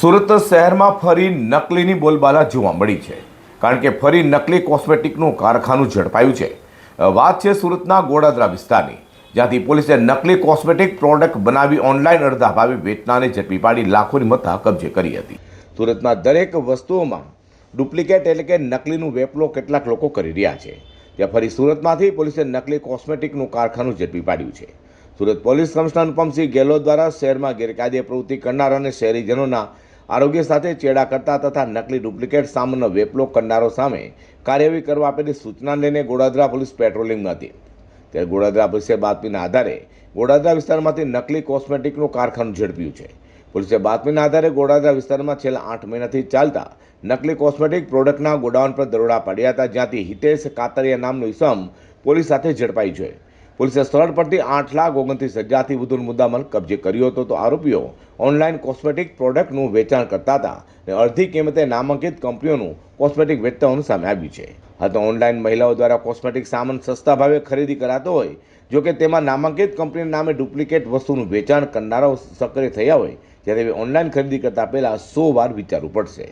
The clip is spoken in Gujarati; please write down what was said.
સુરત શહેરમાં ફરી નકલીની બોલબાલા જોવા મળી છે. કારણ કે ફરી નકલી કોસ્મેટિકનું કારખાનું ઝડપાયું છે. વાત છે સુરતના ગોડાદરા વિસ્તારની. જ્યાંથી પોલીસે નકલી કોસ્મેટિક પ્રોડક્ટ બનાવી ઓનલાઈન અડધા ભાવે વેચનારને ઝડપી પાડી લાખોની મત્તા કબજે કરી હતી. સુરતના દરેક વસ્તુઓમાં ડુપ્લિકેટ એટલે કે નકલીનું વેપલો કેટલાક લોકો કરી રહ્યા છે. ત્યાં ફરી સુરતમાંથી પોલીસે નકલી કોસ્મેટિકનું કારખાનું ઝડપી પાડ્યું છે. સુરત પોલીસ કમિશનર અનુપમસિંહ ગેહલોત દ્વારા શહેરમાં ગેરકાયદે પ્રવૃત્તિ કરનાર અને શહેરીજનોના આરોગ્ય સાથે ચેડા કરતા તથા નકલી ડુપ્લિકેટ સામાનનો વેપલો કરનારો સામે કાર્યવાહી કરવા આપેલી સૂચના લઈને ગોડાદરા પોલીસ પેટ્રોલિંગમાં હતી. ત્યારે ગોડાદરા પોલીસે બાતમીના આધારે ગોડાદરા વિસ્તારમાંથી નકલી કોસ્મેટિકનું કારખાનું ઝડપ્યું છે. પોલીસે બાતમીના આધારે ગોડાદરા વિસ્તારમાં છેલ્લા આઠ મહિનાથી ચાલતા નકલી કોસ્મેટિક પ્રોડક્ટના ગોડાઉન પર દરોડા પાડ્યા હતા, જ્યાંથી હિતેશ કાતરિયા નામનો ઇસમ પોલીસ સાથે ઝડપાઈ છે. પોલીસે સ્થળ પરથી આઠ લાખ ઓગણત્રીસ હજારથી વધુ મુદ્દામાલ કબજે કર્યો હતો, તો આરોપીઓ ઓનલાઈન કોસ્મેટિક પ્રોડક્ટનું વેચાણ કરતા હતા અને અડધી કિંમતે નામાંકિત કંપનીઓનું કોસ્મેટિક વેચતાઓનું સામે આવ્યું છે. હા તો ઓનલાઈન મહિલાઓ દ્વારા કોસ્મેટિક સામાન સસ્તા ભાવે ખરીદી કરાતો હોય, જો કે તેમાં નામાંકિત કંપનીના નામે ડુપ્લિકેટ વસ્તુનું વેચાણ કરનારાઓ સક્રિય થયા હોય ત્યારે ઓનલાઈન ખરીદી કરતા પહેલાં સો વાર વિચારવું પડશે.